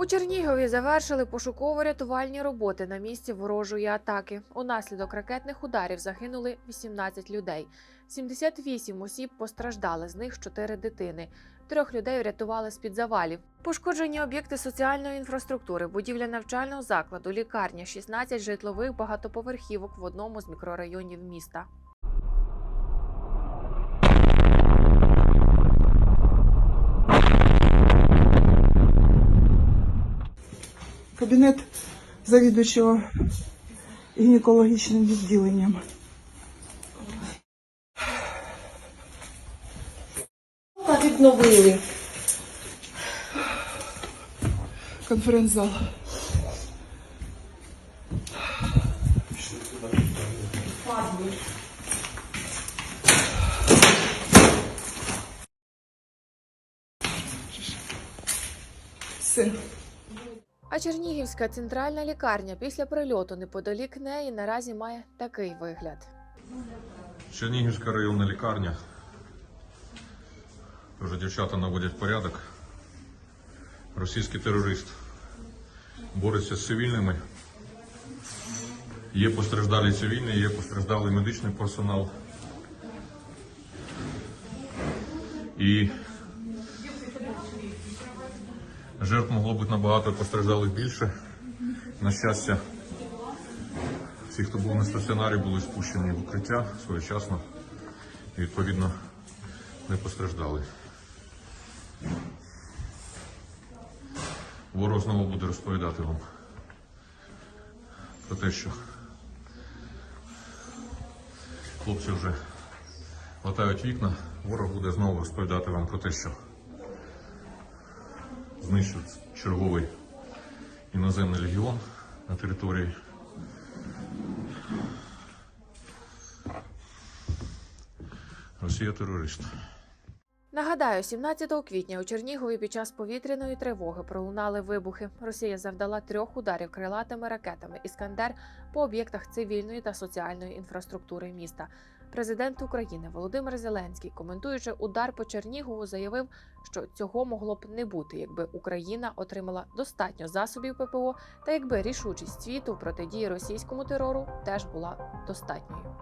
У Чернігові завершили пошуково-рятувальні роботи на місці ворожої атаки. Унаслідок ракетних ударів загинули 18 людей. 78 осіб постраждали, з них 4 дитини. Трьох людей врятували з-під завалів. Пошкоджені об'єкти соціальної інфраструктури, будівля навчального закладу, лікарня, 16 житлових багатоповерхівок в одному з мікрорайонів міста. Кабінет завідуючого гінекологічним відділенням. Відновили. Конференц-зал. Все. А Чернігівська центральна лікарня після прильоту неподалік неї наразі має такий вигляд. Чернігівська районна лікарня. Вже дівчата наводять порядок. Російський терорист бореться з цивільними. Є постраждалі цивільні, є постраждалий медичний персонал. І жертв могло бути набагато постраждалих більше. На щастя, всі, хто був на стаціонарі, були спущені в укриття своєчасно і відповідно не постраждали. Ворог знову буде розповідати вам про те, що хлопці вже латають вікна. Ворог буде знову розповідати вам про те, що знищив черговий іноземний легіон на території Росія терорист. Нагадаю, 17 квітня у Чернігові під час повітряної тривоги пролунали вибухи. Росія завдала трьох ударів крилатими ракетами Іскандер по об'єктах цивільної та соціальної інфраструктури міста. Президент України Володимир Зеленський, коментуючи удар по Чернігову, заявив, що цього могло б не бути, якби Україна отримала достатньо засобів ППО та якби рішучість світу протидії російському терору теж була достатньою.